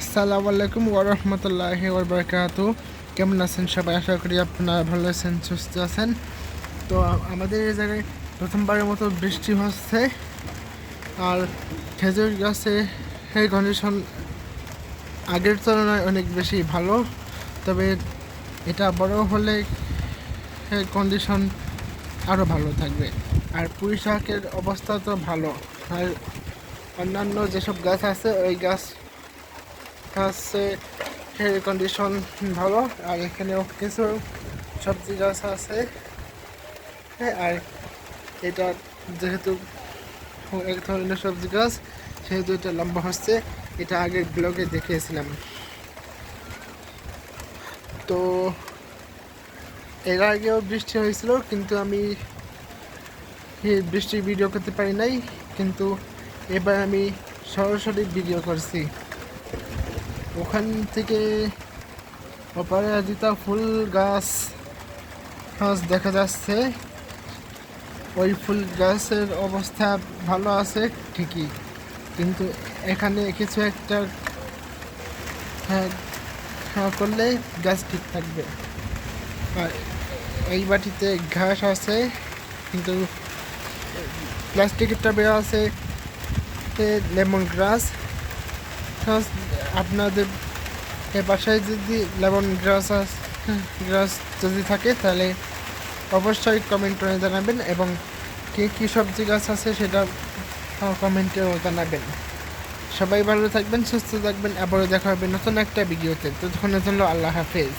আসসালামু আলাইকুম ওরহমতুল্লাহ ওবরকাত কেমন আছেন সবাই? আশা করি আপনারা ভালো আছেন, সুস্থ আছেন। তো আমাদের এই জায়গায় প্রথমবারের মতো বৃষ্টি হচ্ছে। আর খেজুর গাছে এই কন্ডিশন আগের তুলনায় অনেক বেশি ভালো। তবে এটা বড় হলে কন্ডিশন আরও ভালো থাকবে। আর পুঁই শাকের অবস্থা তো ভালো। আর অন্যান্য যেসব গাছ আছে, ওই গাছ আছে এর কন্ডিশন ভালো, আর এখানেও কিছু সবজি গাছ আছে। হ্যাঁ আর এটা যেহেতু এক ধরনের সবজি গাছ, সেহেতু এটা লম্বা হচ্ছে, এটা আগের ব্লগে দেখিয়েছিলাম। তো এর আগেও বৃষ্টি হয়েছিল, কিন্তু আমি বৃষ্টির ভিডিও করতে পারি নাই, কিন্তু এবার আমি সরাসরি ভিডিও করছি। ওখান থেকে অপরাজিতা ফুল গাছ দেখা যাচ্ছে। ওই ফুল গাছের অবস্থা ভালো আছে ঠিকই, কিন্তু এখানে কিছু একটা হ্যাঁ হ্যাঁ করলে গাছ ঠিক থাকবে। আর এই বাটিতে ঘাস আছে, কিন্তু প্লাস্টিকের টাবে আছে লেমন গ্রাস। গ্রাস আপনাদের এ বাসায় যদি লেমন গ্রাস গ্রাস যদি থাকে তাহলে অবশ্যই কমেন্ট করে জানাবেন এবং কে কী সবজি গাছ আছে সেটা কমেন্টে জানাবেন। সবাই ভালো থাকবেন সুস্থ থাকবেন আবারও দেখা হবে নতুন একটা ভিডিওতে তো। জন্য আল্লাহ হাফেজ।